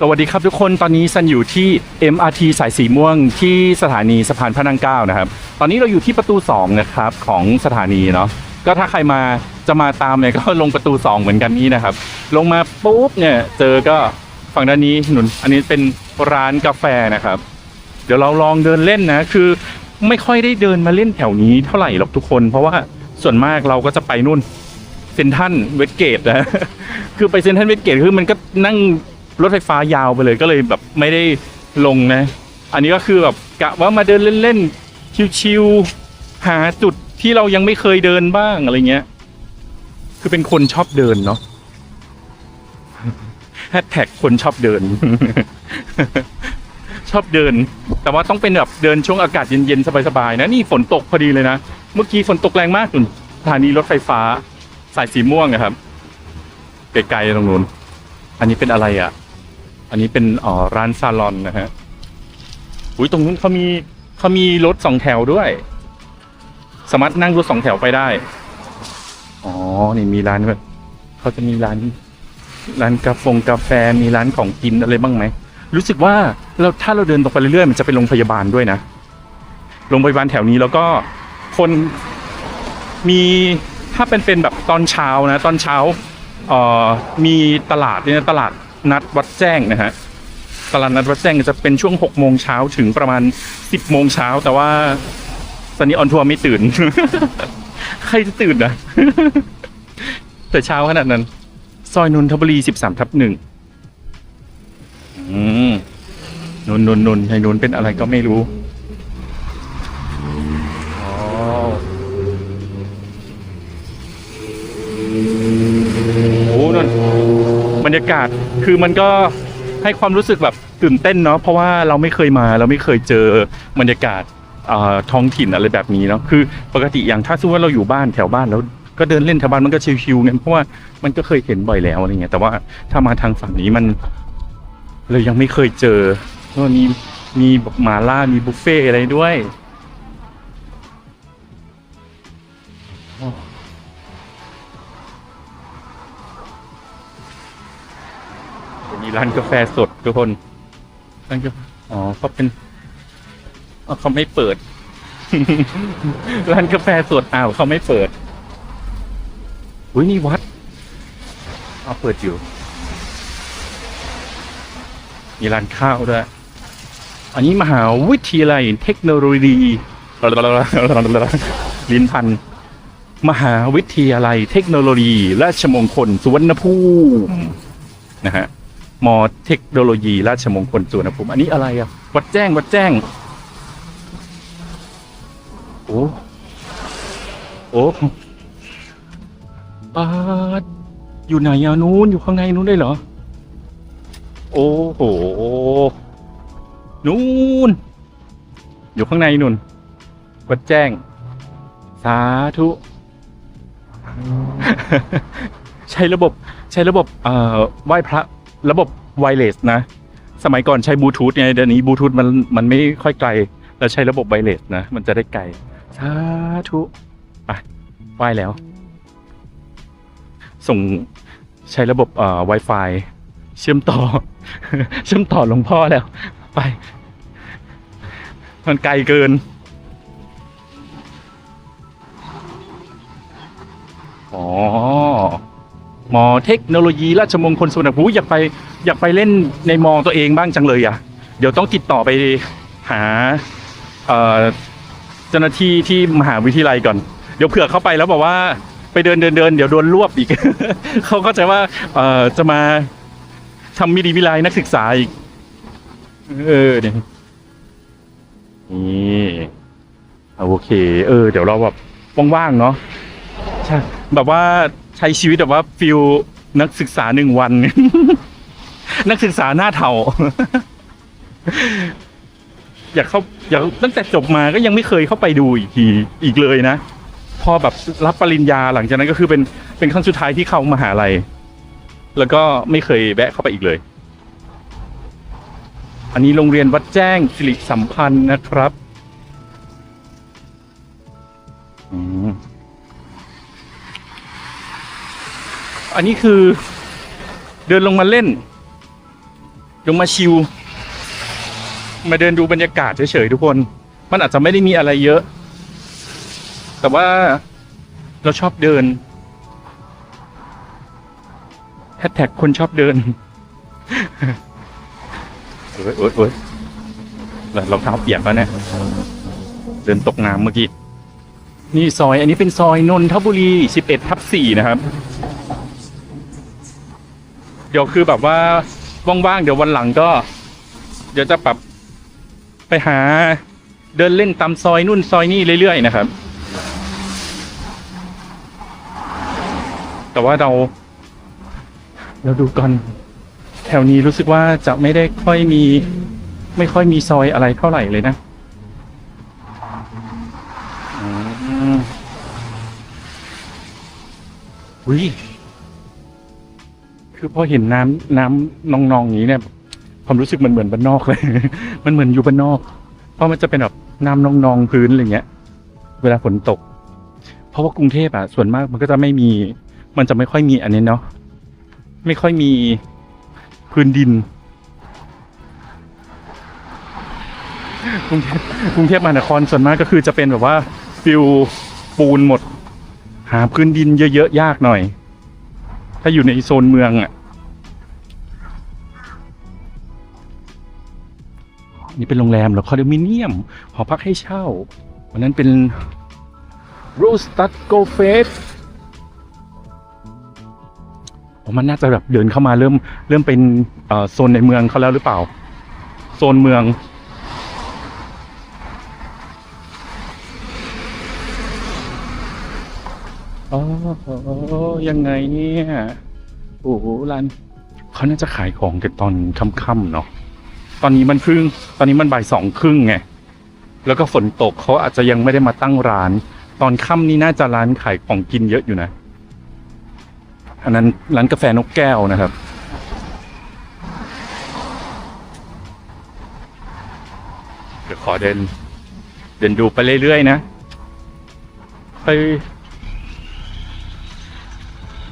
สวัสดีครับทุกคนตอนนี้ซันอยู่ที่ MRT สายสีม่วงที่สถานีสะพานพระนั่งเกล้านะครับ ตอนนี้เราอยู่ที่ประตู 2 นะครับของสถานีเนาะก็ถ้าใครมาจะมาตามเนี่ยก็ลงประตู 2 เหมือนกันนี้นะครับ ลงมาปุ๊บเนี่ยเจอก็ฝั่งด้านนี้หนุนอันนี้เป็นร้านกาแฟนะครับ เดี๋ยวเราลองเดินเล่นนะคือไม่ค่อยได้เดินมาเล่นแถวนี้เท่าไหร่หรอกทุกคน เพราะว่าส่วนมากเราก็จะไปนู่นเซนทันเวสเกตนะคือไปเซนทันเวสเกตคือมันก็นั่ง รถไฟฟ้ายาวไปเลยก็เลยแบบไม่ได้ลงนะ อันนี้ก็คือแบบกะว่ามาเดินเล่นๆชิวๆหาจุดที่เรายังไม่เคยเดินบ้างอะไรเงี้ย คือเป็นคนชอบเดินเนาะแฮชแท็กคนชอบเดิน ชอบเดิน แต่ว่าต้องเป็นแบบเดินช่วงอากาศเย็นๆสบายๆนะนี่ฝนตกพอดีเลยนะ เมื่อกี้ฝนตกแรงมากจนสถานีรถไฟฟ้า สายสีม่วงนะครับไกลๆตรงนู้นอันนี้เป็นอะไรอะ อันนี้เป็นอ๋อร้านซาลอนนะฮะอุ้ยตรงนู้นเขามีเขามีรถสองแถวด้วย สามารถนั่งรถสองแถวไปได้ อ๋อ นี่มีร้านแบบเขาจะมีร้าน ร้านกาแฟกาแฟมีร้านของกินอะไรบ้างไหมรู้สึกว่าเราถ้าเราเดินตรงไปเรื่อยๆมันจะเป็นโรงพยาบาลด้วยนะโรงพยาบาลแถวนี้แล้วก็คนมีถ้าเป็นเป็นแบบตอนเช้านะ ตอนเช้าเอ่อมีตลาดเนี่ยตลาด นัดวัดแจ้งนะฮะตลาดนัดวัดแจ้งจะเป็นช่วงหกโมงเช้าถึงประมาณสิบโมงเช้าแต่ว่าตอนนี้ออนทัวร์ไม่ตื่น ใครจะตื่นนะแต่เช้าขนาดนั้น ซอยนนทบุรีสิบสามทับหนึ่งอืมนนนนนนให้นนเป็นอะไรก็ไม่รู้ อ๋อ โอ้นนบรรยากาศคือมันก็ให้ความรู้สึกแบบตื่นเต้นเนาะเพราะว่าเราไม่เคยมาเราไม่เคยเจอบรรยากาศท้องถิ่นอะไรแบบนี้เนาะคือปกติอย่างถ้าสมมติว่าเราอยู่บ้านแถวบ้านแล้วก็เดินเล่นแถวบ้านมันก็ชิวๆไงเพราะว่ามันก็เคยเห็นบ่อยแล้วอะไรเงี้ยแต่ว่าถ้ามาทางฝั่งนี้มันเรายังไม่เคยเจอว่ามีมีหมาล่ามีบุฟเฟ่อะไรด้วย ร้านกาแฟสดทุกคนร้านกาแฟอ๋อเขาเป็นอ๋อเขาไม่เปิด ร้านกาแฟสดอ้าวเขาไม่เปิด อุ้ยนี่วัดอ้าวเปิดอยู่ มีร้านข้าวด้วย อันนี้มหาวิทยาลัยเทคโนโลยีลิ้นพัน มหาวิทยาลัยเทคโนโลยี ราชมงคลสุวรรณภูมินะฮะ มอเทคโนโลยี ราชมงคลสุวรรณภูมิ อันนี้อะไรอะ วัดแจ้ง วัดแจ้ง โอ้โอ้บาดอยู่ไหนอะนู้นอยู่ข้างในนู้นได้เหรอ โอ้โหนู้นอยู่ข้างในนู่น วัดแจ้ง สาธุ ใช้ระบบ ใช้ระบบ เอ่อไหว้พระ ระบบไวเลสนะ สมัยก่อนใช้บลูทูธไงเดี๋ยวนี้บลูทูธมันมันไม่ค่อยไกล เราใช้ระบบไวเลสนะ มันจะได้ไกล สาธุไปไหวแล้ว ส่งใช้ระบบเอ่อ Wi-Fi เชื่อมต่อ เชื่อมต่อหลวงพ่อแล้ว ไป มันไกลเกิน มอเทคโนโลยีราชมงคลสุวรรณภูมิอยากไปอยากไปเล่นในมอตัวเองบ้างจังเลยอะ เดี๋ยวต้องติดต่อไปหาเอ่อเจ้าหน้าที่ที่มหาวิทยาลัยก่อน เดี๋ยวเผื่อเข้าไปแล้วบอกว่าไปเดินเดินเดินเดี๋ยวโดนรวบอีก เขาก็จะว่าเอ่อจะมาทำมิดีวิไลนักศึกษาอีก เออเนี่ยนี่โอเค เออ เดี๋ยวเราแบบว่างๆเนาะใช่แบบว่า ใช้ชีวิตแบบว่าฟิลนักศึกษาหนึ่งวัน นักศึกษาหน้าเทาอยากเข้าอยากตั้งแต่จบมาก็ยังไม่เคยเข้าไปดูอีกทีอีกเลยนะ พอแบบรับปริญญาหลังจากนั้นก็คือเป็นเป็นครั้งสุดท้ายที่เข้ามหาลัยแล้วก็ไม่เคยแวะเข้าไปอีกเลย อันนี้โรงเรียนวัดแจ้งสิริสัมพันธ์นะครับ อืม อันนี้คือ เดินลงมาเล่น ลงมาชิลมาเดินดูบรรยากาศเฉยๆทุกคน มันอาจจะไม่ได้มีอะไรเยอะ แต่ว่าเราชอบเดินแฮชแท็กคนชอบเดินโอ้ยโอ้ยโอ้ยแล้วรองเท้าเปียกแล้วเนี่ย เดินตกน้ำเมื่อกี้ นี่ซอย อันนี้เป็นซอยนนทบุรี 11 ทับ 4 นะครับ เดี๋ยวคือแบบว่าว่างๆเดี๋ยววันหลังก็ เดี๋ยวจะปรับไปหาเดินเล่นตามซอยนู่นซอยนี่เรื่อยๆนะครับ แต่ว่าเรา เราดูก่อน แถวนี้รู้สึกว่าจะไม่ได้ค่อยมี ไม่ค่อยมีซอยอะไรเท่าไหร่เลยนะอืมอุ้ย คือพอเห็นน้ำน้ำนองๆอย่างนี้เนี่ยความรู้สึกมันเหมือนบ้านนอกเลย มันเหมือนอยู่บ้านนอก เพราะมันจะเป็นแบบน้ำนองๆพื้นอะไรเงี้ย เวลาฝนตก เพราะว่ากรุงเทพอะส่วนมากมันก็จะไม่มี มันจะไม่ค่อยมีอันนี้เนาะ ไม่ค่อยมีพื้นดิน กรุงเทพกรุงเทพมหานครส่วนมากก็คือจะเป็นแบบว่าฟิลปูนหมด หาพื้นดินเยอะๆยากหน่อย ถ้าอยู่ในโซนเมืองอะนี่เป็นโรงแรมหรอคอนโดมิเนียม หอพักให้เช่า วันนั้นเป็น Rose t u d Go f e s ผมมันน่าจะแบบเดินเข้ามาเริ่มเริ่มเป็นโซนในเมืองเขาแล้วหรือเปล่า โซนเมือง อ๋อยังไงเนี่ย โอ้โหร้านเขาน่าจะขายของกันตอนค่ำๆเนาะ ตอนนี้มันเพิ่ง ตอนนี้มันบ่ายสองครึ่งไง แล้วก็ฝนตกเขาอาจจะยังไม่ได้มาตั้งร้าน ตอนค่ำนี้น่าจะร้านขายของกินเยอะอยู่นะ อันนั้นร้านกาแฟนกแก้วนะครับเดี๋ยวขอเดิน เดินดูไปเรื่อยๆนะ ไป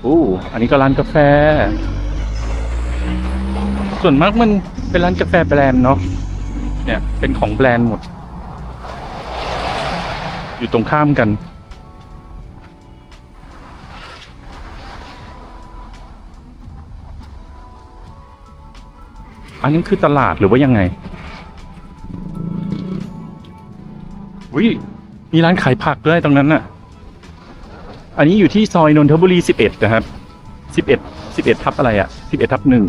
อู้อันนี้ก็ร้านกาแฟ ส่วนมากมันเป็นร้านกาแฟแบรนด์เนาะเนี่ย เป็นของแบรนด์หมด อยู่ตรงข้ามกัน อันนี้คือตลาดหรือว่ายังไงวิมีร้านขายผักด้วยตรงนั้นน่ะ อันนี้อยู่ที่ซอยนนทบุรีสิบเอ็ดนะครับสิบเอ็ดสิบเอ็ดทับอะไรอะสิบเอ็ดทับหนึ่ง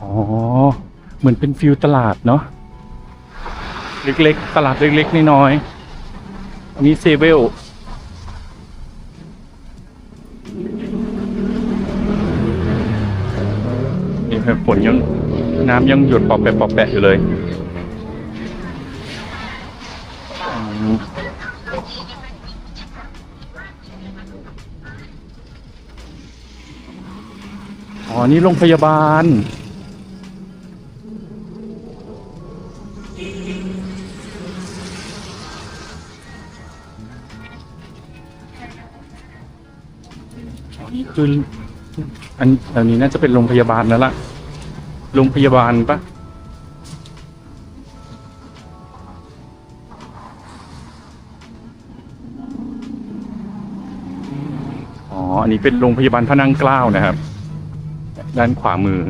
อ๋อ เหมือนเป็นฟิลตลาดเนาะเล็กๆ ตลาดเล็กๆน้อยๆอันนี้เซเวลนี่ครับฝนยังน้ำยังหยดปอบแปะปอบแปะอยู่เลย อ๋อนี่โรงพยาบาลอ๋อนี่คืออันอันนี้น่าจะเป็นโรงพยาบาลแล้วล่ะ โรงพยาบาลปะอ๋อ อันนี้เป็นโรงพยาบาลพระนั่งเกล้านะครับ ด้านขวามือ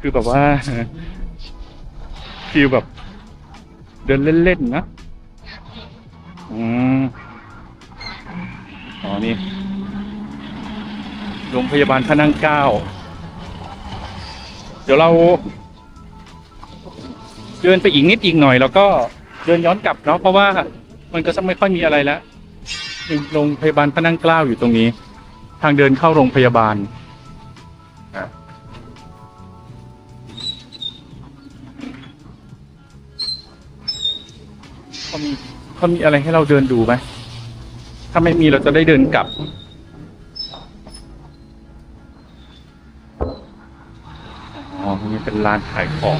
คือแบบว่าฟีลแบบ เดินเล่นๆนะ อืมอ๋อนี่โรงพยาบาลพระนั่งเก้า เดี๋ยวเรา เดินไปอีกนิดอีกหน่อย แล้วก็เดินย้อนกลับเนาะเพราะว่ามันก็จะไม่ค่อยมีอะไรแล้ว โรงพยาบาลพระนั่งเกล้าอยู่ตรงนี้ ทางเดินเข้าโรงพยาบาลอะเขามีเขามีอะไรให้เราเดินดูไหมถ้าไม่มีเราจะได้เดินกลับอ๋อนี่เป็นร้านขายของ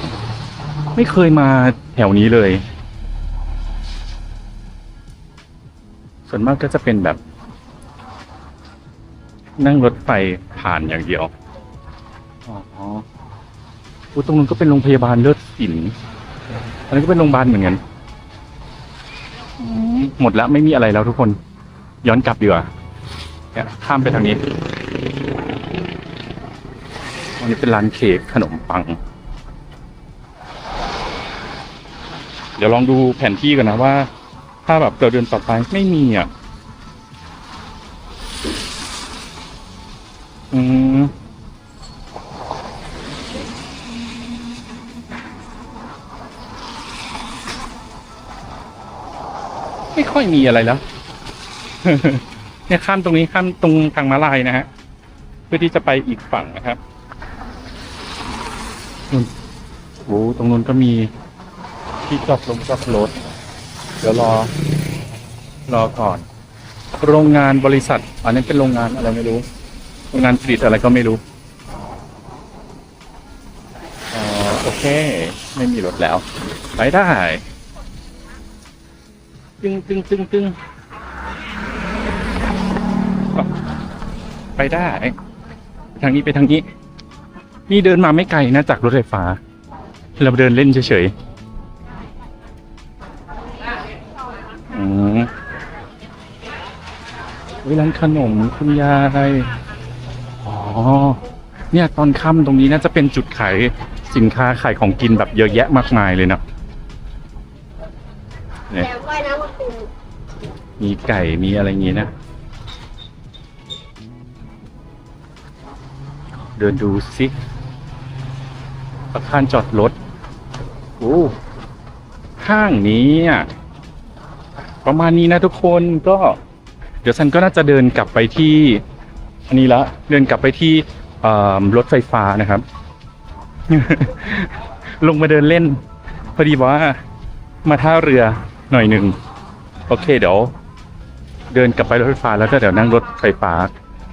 ไม่เคยมาแถวนี้เลย ส่วนมากก็จะเป็นแบบ นั่งรถไฟผ่านอย่างเดียว อ๋ออุ๊ยตรงนู้นก็เป็นโรงพยาบาลเลิศศิลป์อันนี้นก็เป็นโรงพยาบาลเหมือนกันอืมหมดแล้วไม่มีอะไรแล้วทุกคน ย้อนกลับดีกว่าเนี่ยข้ามไปทางนี้อันนี้เป็นร้านเค้กขนมปัง เดี๋ยวลองดูแผนที่กันนะว่า ถ้าแบบเราเดินต่อไปไม่มีอะ อืมไม่ค่อยมีอะไรแล้ว เนี่ยข้ามตรงนี้ข้ามตรงทางม้าลายนะฮะ เพื่อที่จะไปอีกฝั่งนะครับนู่นโอ้ตรงนู้นก็มีที่จอดลงจอดรถ ดี๋ยวรอ รอก่อน โรงงานบริษัท อันนี้เป็นโรงงานอะไรไม่รู้ โรงงานผลิตอะไรก็ไม่รู้ออโอเค ไม่มีรถแล้ว ไปได้ตึงตึงตึงตึงไปได้ ทางนี้ไปทางนี้ นี่เดินมาไม่ไกลนะจากรถไฟฟ้า เราเดินเล่นเฉยๆ วลานขนมคุณยายอ๋อ เนี่ยตอนค่ำตรงนี้น่าจะเป็นจุดขายสินค้าขายของกินแบบเยอะแยะมากมายเลยนะเนี่ยแกว่ายน้ำกับปูมีไก่มีอะไรอย่างงี้นะ เดินดูสิอาคารจอดรถโอ้ห้างนี้อะ ประมาณนี้นะทุกคนก็ เดี๋ยวฉันก็น่าจะเดินกลับไปที่อันนี้ละเดินกลับไปที่รถไฟฟ้านะครับ ลงมาเดินเล่น พอดีว่ามาท่าเรือหน่อยหนึ่งโอเคเดี๋ยว เดินกลับไปรถไฟฟ้าแล้วก็เดี๋ยวนั่งรถไฟฟ้า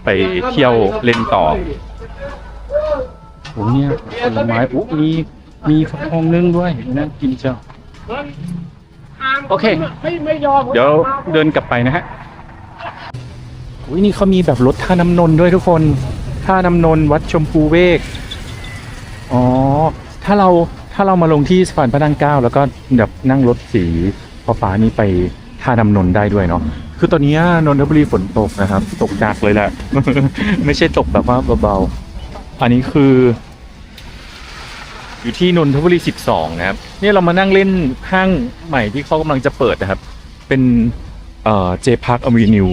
ไปเที่ยวเล่นต่อโอ้เนี่ยผลไม้อุ๊มีมีฟักทองนึ่งด้วยน่ากินเจัง โอเค ไม่ไม่ยอมเดี๋ยวเดินกลับไปนะฮะอุ้ยนี่เขามีแบบรถท่าน้ำนนท์ด้วยทุกคนท่าน้ำนนท์วัดชมพูเวก อ๋อ ถ้าเราถ้าเรามาลงที่สะพานพระนั่งเกล้า แล้วก็แบบนั่งรถสีฟ้าๆนี้ไปท่าน้ำนนท์ได้ด้วยเนาะคือตอนนี้นนทบุรีฝนตกนะครับ ตกจากเลยแหละ ไม่ใช่ตกแบบว่าเบาๆ อันนี้คือ อยู่ที่นนทบุรี 12 นะครับเนี่ยเรามานั่งเล่นห้างใหม่ที่เขากำลังจะเปิดนะครับ เป็นเอ่อเจพาร์คอเวนิว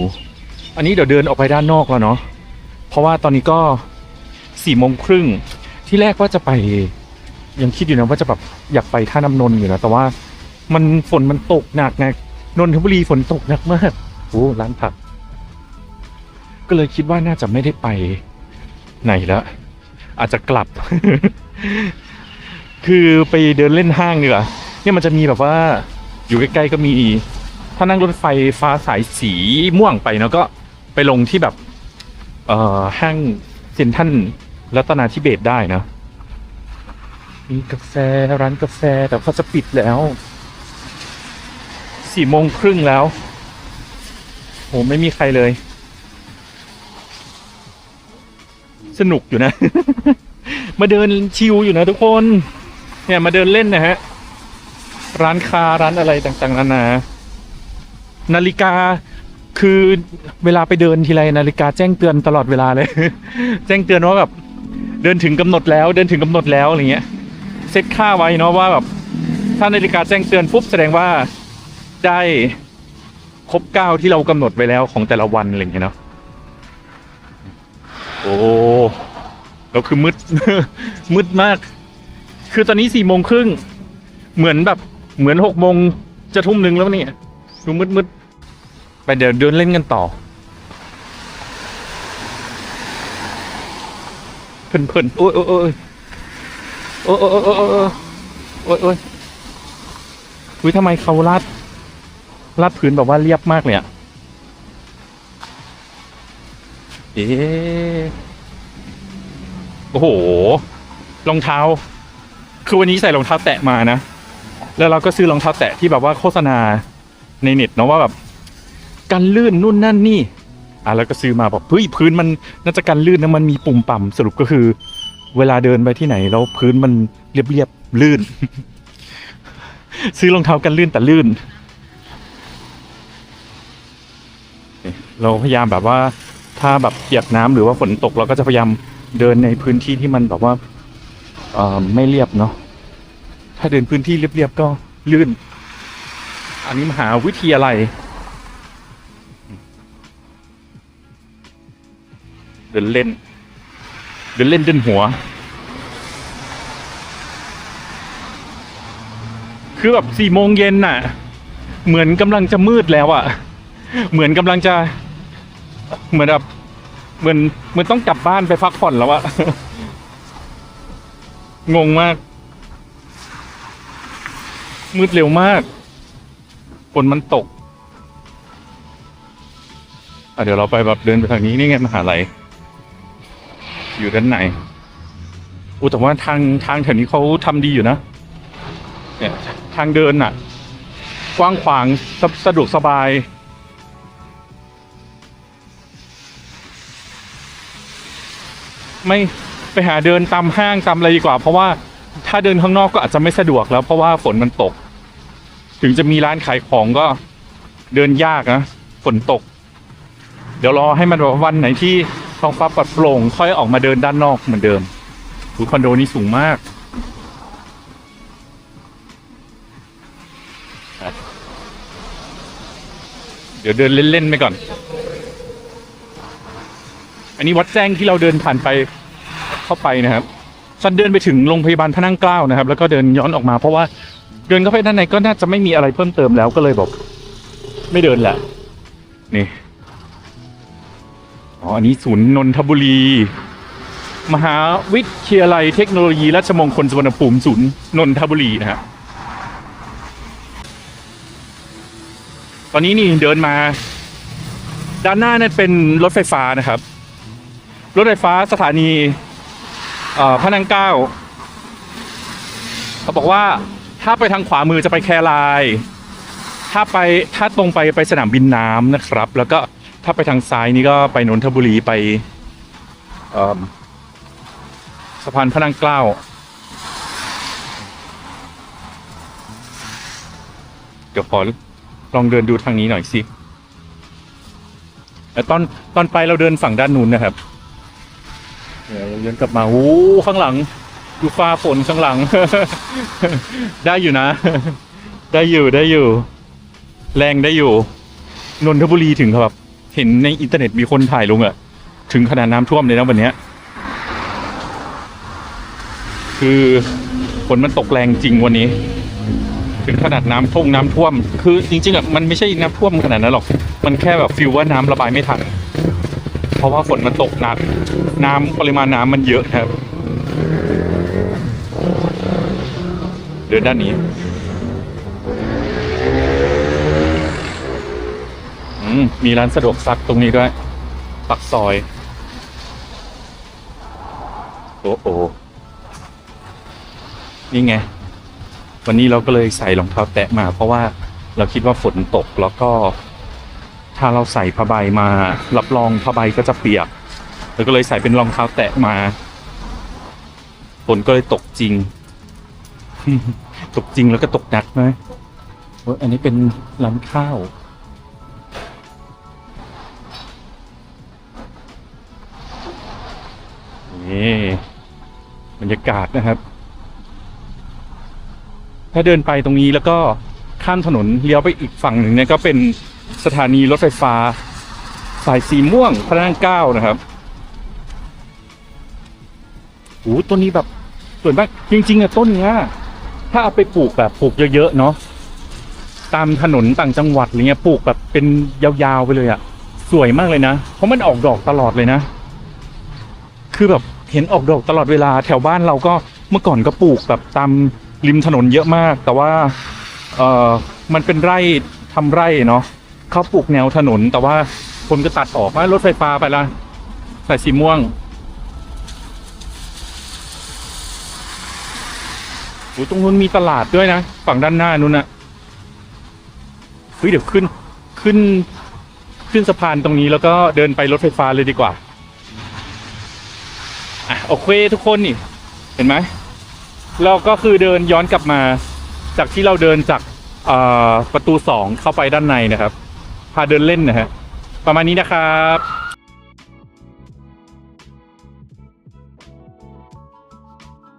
อันนี้เดี๋ยวเดินออกไปด้านนอกแล้วเนาะเพราะว่าตอนนี้ก็สี่โมงครึ่งที่แรกว่าจะไปยังคิดอยู่นะว่าจะแบบอยากไปท่าน้ำนนท์อยู่นะแต่ว่ามันฝนมันตกหนักไงนนทบุรีฝนตกหนักมากโอ้ร้านผัก ก็เลยคิดว่าน่าจะไม่ได้ไปไหนแล้วอาจจะกลับ คือไปเดินเล่นห้างดีกว่าเนี่ยมันจะมีแบบว่าอยู่ใกล้ๆก็มี ถ้านั่งรถไฟฟ้าสายสีม่วงไปเนาะก็ไปลงที่แบบเอ่อห้างเซ็นทรัลรัตนาธิเบศได้นะมีกาแฟร้านกาแฟแต่เขาจะปิดแล้วสี่โมงครึ่งแล้วโหไม่มีใครเลย สนุกอยู่นะ มาเดินชิลอยู่นะทุกคน เนี่ยมาเดินเล่นนะฮะ ร้านค้าร้านอะไรต่างๆนานา นาฬิกาคือเวลาไปเดินทีไรนาฬิกาแจ้งเตือนตลอดเวลาเลย แจ้งเตือนว่าแบบเดินถึงกำหนดแล้ว เดินถึงกำหนดแล้วอะไรเงี้ยเซตค่าไว้เนาะว่าแบบถ้านาฬิกาแจ้งเตือนปุ๊บแสดงว่าได้ครบเก้าที่เรากำหนดไว้แล้วของแต่ละวันอะไรอย่างเงี้ยเนาะโอ้แล้วคือมืดมืดมาก คือตอนนี้สี่โมงครึ่งเหมือนแบบเหมือนหกโมงจะทุ่มหนึ่งแล้วเนี่ยดูมืดมืดๆไปเดี๋ยวเดินเล่นกันต่อเพลินๆโอ้ยโอ้ยโอ้ยโอ้ยโอ้ยโอ้ยโอ้ยโอ้ยอุ้ยทำไมเขาลาดลาดพื้นแบบว่าเรียบมากเลยอะเอ๊โอ้โหรองเท้า คือวันนี้ใส่รองเท้าแตะมานะ แล้วเราก็ซื้อรองเท้าแตะที่แบบว่าโฆษณาในเน็ตเนาะว่าแบบกันลื่นนู่นนั่นนี่ อะแล้วก็ซื้อมาบอกเฮ้ยพื้นมันน่าจะกันลื่นนะมันมีปุ่มปั่มสรุปก็คือ เวลาเดินไปที่ไหนแล้วพื้นมันเรียบๆลื่น ซื้อรองเท้ากันลื่นแต่ลื่น เราพยายามแบบว่าถ้าแบบเปียกน้ำหรือว่าฝนตกเราก็จะพยายามเดินในพื้นที่ที่มันแบบว่า ไม่เรียบเนาะถ้าเดินพื้นที่เรียบๆก็ลื่น อันนี้มหาวิทยาลัยเดินเล่น เดินเล่นเดินหัว คือแบบสี่โมงเย็นน่ะ เหมือนกำลังจะมืดแล้วอะ เหมือนกำลังจะ เหมือนแบบเหมือนเหมือนต้องกลับบ้านไปพักผ่อนแล้วอะ งงมาก มืดเร็วมากฝนมันตกอะเดี๋ยวเราไปแบบเดินไปทางนี้นี่ไงมหาลัยอยู่ด้านในอู้แต่ว่าทางทางแถวนี้เขาทำดีอยู่นะ เนี่ยทางเดินน่ะ กว้างขวางสะสะดวกสบาย ไม่ ไปหาเดินตามห้างตามอะไรดีกว่า เพราะว่าถ้าเดินข้างนอกก็อาจจะไม่สะดวกแล้ว เพราะว่าฝนมันตก ถึงจะมีร้านขายของก็เดินยากนะฝนตก เดี๋ยวรอให้มันวันไหนที่ท้องฟ้าปลอดโปร่งค่อยออกมาเดินด้านนอกเหมือนเดิมอุยคอนโดนี้สูงมากเดี๋ยวเดินเล่นๆไปก่อน อันนี้วัดแจ้งที่เราเดินผ่านไป เข้าไปนะครับซันเดินไปถึงโรงพยาบาลพระนั่งเกล้านะครับ แล้วก็เดินย้อนออกมาเพราะว่าเดินเข้าไปด้านในก็น่าจะไม่มีอะไรเพิ่มเติมแล้วก็เลยบอก ไม่เดินแหละนี่อ๋ออันนี้ศูนย์นนทบุรี มหาวิทยาลัยเทคโนโลยีราชมงคลสุวรรณภูมิศูนย์นนทบุรีนะฮะตอนนี้นี่เดินมา ด้านหน้านั่นเป็นรถไฟฟ้านะครับ รถไฟฟ้าสถานี พระนังเกล้าเขาบอกว่าถ้าไปทางขวามือจะไปแครายถ้าไปถ้าตรงไปไปสนามบินน้ำนะครับ แล้วก็ถ้าไปทางซ้ายนี่ก็ไปนนทบุรีไปสะพานพระนังเกล้าเดี๋ยวขอลองเดินดูทางนี้หน่อยสิแต่ตอนตอนไปเราเดินฝั่งด้านนู้นนะครับ เดี๋ยวเราย้อนกลับมาโอ้ข้างหลังดูฟ้าฝนข้างหลัง ได้อยู่นะ ได้อยู่ได้อยู่ แรงได้อยู่นนทบุรีถึงครับเห็นในอินเทอร์เน็ตมีคนถ่ายลงอะถึงขนาดน้ำท่วมเลยนะวันนี้คือฝนมันตกแรงจริงวันนี้ ถึงขนาดน้ำท่วมน้ำท่วม คือจริงๆอะมันไม่ใช่น้ำท่วมขนาดนั้นหรอก มันแค่แบบฟิลว่าน้ำระบายไม่ทัน เพราะว่าฝนมันตกหนัก น้ำปริมาณน้ำมันเยอะครับ เดินด้านนี้มมีร้านสะดวกซักตรงนี้ด้วย ปักซอย โอ้โอนี่ไง วันนี้เราก็เลยใส่รองเท้าแตะมา เพราะว่าเราคิดว่าฝนตกแล้วก็ ถ้าเราใส่ผ้าใบมา รับรองผ้าใบก็จะเปียก แล้วก็เลยใส่เป็นรองเท้าแตะมาฝนก็เลยตกจริง ตกจริงแล้วก็ตกหนักไหมอันนี้เป็นร้านข้าวนี่บรรยากาศนะครับ ถ้าเดินไปตรงนี้แล้วก็ข้ามถนนเลี้ยวไปอีกฝั่งหนึ่งเนี่ยก็เป็นสถานีรถไฟฟ้า สายสีม่วงพระนั่งเก้านะครับ โอ้ต้นนี้แบบสวยมากจริงๆอะต้นเนี้ยถ้าเอาไปปลูกแบบปลูกเยอะๆเนาะตามถนนต่างจังหวัดอะไรเงี้ยปลูกแบบเป็นยาวๆไปเลยอะสวยมากเลยนะ เพราะมันออกดอกตลอดเลยนะ คือแบบเห็นออกดอกตลอดเวลาแถวบ้านเราก็เมื่อก่อนก็ปลูกแบบตามริมถนนเยอะมาก แต่ว่าเออมันเป็นไร่ทำไร่เนาะเขาปลูกแนวถนน แต่ว่าคนก็ตัดออกว่ารถไฟฟ้าไปละสายสีม่วง อ้ตรงนู้นมีตลาดด้วยนะ ฝั่งด้านหน้านู้นนะเฮ้ยเดี๋ยวขึ้นขึ้นขึ้นสะพานตรงนี้แล้วก็เดินไปรถไฟฟ้าเลยดีกว่าอะโอเคทุกคนนี่ เห็นไหมเราก็คือเดินย้อนกลับมาจากที่เราเดินจากประตูสองเข้าไปด้านในนะครับ พาเดินเล่นนะฮะประมาณนี้นะครับ